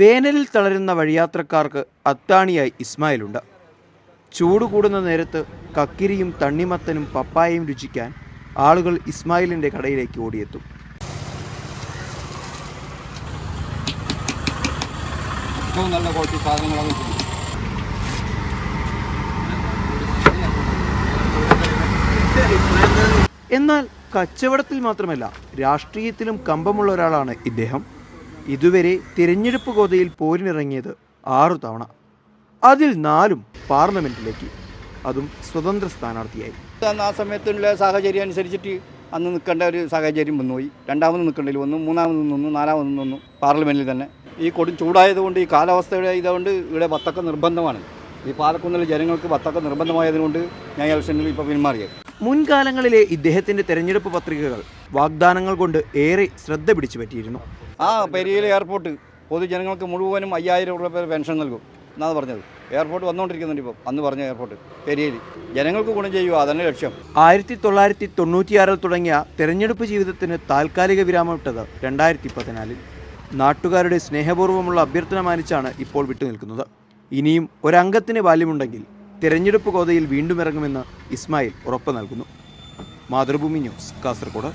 വേനലിൽ തളരുന്ന വഴിയാത്രക്കാർക്ക് അത്താണിയായി ഇസ്മായിലുണ്ട്. ചൂട് കൂടുന്ന നേരത്ത് കക്കിരിയും തണ്ണിമത്തനും പപ്പായയും രുചിക്കാൻ ആളുകൾ ഇസ്മായിലിന്റെ കടയിലേക്ക് ഓടിയെത്തും. ഏറ്റവും നല്ല ക്വാളിറ്റി സാധനങ്ങളാണ് എന്നാൽ കച്ചവടത്തിൽ മാത്രമല്ല രാഷ്ട്രീയത്തിലും കമ്പമുള്ള ഒരാളാണ് ഇദ്ദേഹം. ഇതുവരെ തിരഞ്ഞെടുപ്പ് ഗോതയിൽ പോരിനിറങ്ങിയത് ആറു തവണ. അതിൽ നാലും പാർലമെന്റിലേക്ക്. അതും സ്വതന്ത്ര സ്ഥാനാർത്ഥിയായി. ആ സമയത്തുള്ള സാഹചര്യം അനുസരിച്ചിട്ട് അന്ന് നിൽക്കേണ്ട ഒരു സാഹചര്യം വന്നുപോയി. രണ്ടാമത് നിൽക്കേണ്ടതിൽ വന്നു മൂന്നാമത് നിന്നു നാലാമത് നിന്നു പാർലമെന്റിൽ തന്നെ. ഈ കൊടും ചൂടായതുകൊണ്ട് ഈ കാലാവസ്ഥയുടെ ഇതുകൊണ്ട് ഇവിടെ വത്തക്ക നിർബന്ധമാണ്. ഈ പാലക്കുന്നിലെ ജനങ്ങൾക്ക് വത്തക്ക നിർബന്ധമായതുകൊണ്ട് ഞാൻ ഇലക്ഷനിൽ ഇപ്പോൾ പിന്മാറിയത്. മുൻകാലങ്ങളിലെ ഇദ്ദേഹത്തിന്റെ തെരഞ്ഞെടുപ്പ് പത്രികകൾ വാഗ്ദാനങ്ങൾ കൊണ്ട് ഏറെ ശ്രദ്ധ പിടിച്ചു പറ്റിയിരുന്നു ആ പെരിയയിലെ എയർപോർട്ട് പൊതുജനങ്ങൾക്ക് മുഴുവനും അയ്യായിരം രൂപ പെൻഷൻ നൽകും. എന്നാണ് പറഞ്ഞത്. എയർപോർട്ട് വന്നുകൊണ്ടിരിക്കുന്നുണ്ട് ഇപ്പോൾ അന്ന് പറഞ്ഞ എയർപോർട്ട് പെരിയയിൽ. ജനങ്ങൾക്ക് ഗുണം ചെയ്യുക അതന്നെ ലക്ഷ്യം. ആയിരത്തി തൊള്ളായിരത്തി തൊണ്ണൂറ്റിയാറിൽ തുടങ്ങിയ തെരഞ്ഞെടുപ്പ് ജീവിതത്തിന് താൽക്കാലിക വിരാമമിട്ടത് രണ്ടായിരത്തി പതിനാലിൽ നാട്ടുകാരുടെ സ്നേഹപൂർവമുള്ള അഭ്യർത്ഥന മാനിച്ചാണ് ഇപ്പോൾ വിട്ടുനിൽക്കുന്നത്. ഇനിയും ഒരംഗത്തിന് ബാല്യമുണ്ടെങ്കിൽ തെരഞ്ഞെടുപ്പ് കോതയിൽ വീണ്ടും ഇറങ്ങുമെന്ന് ഇസ്മായിൽ ഉറപ്പ് നൽകുന്നു. മാതൃഭൂമി ന്യൂസ് കാസർഗോഡ്.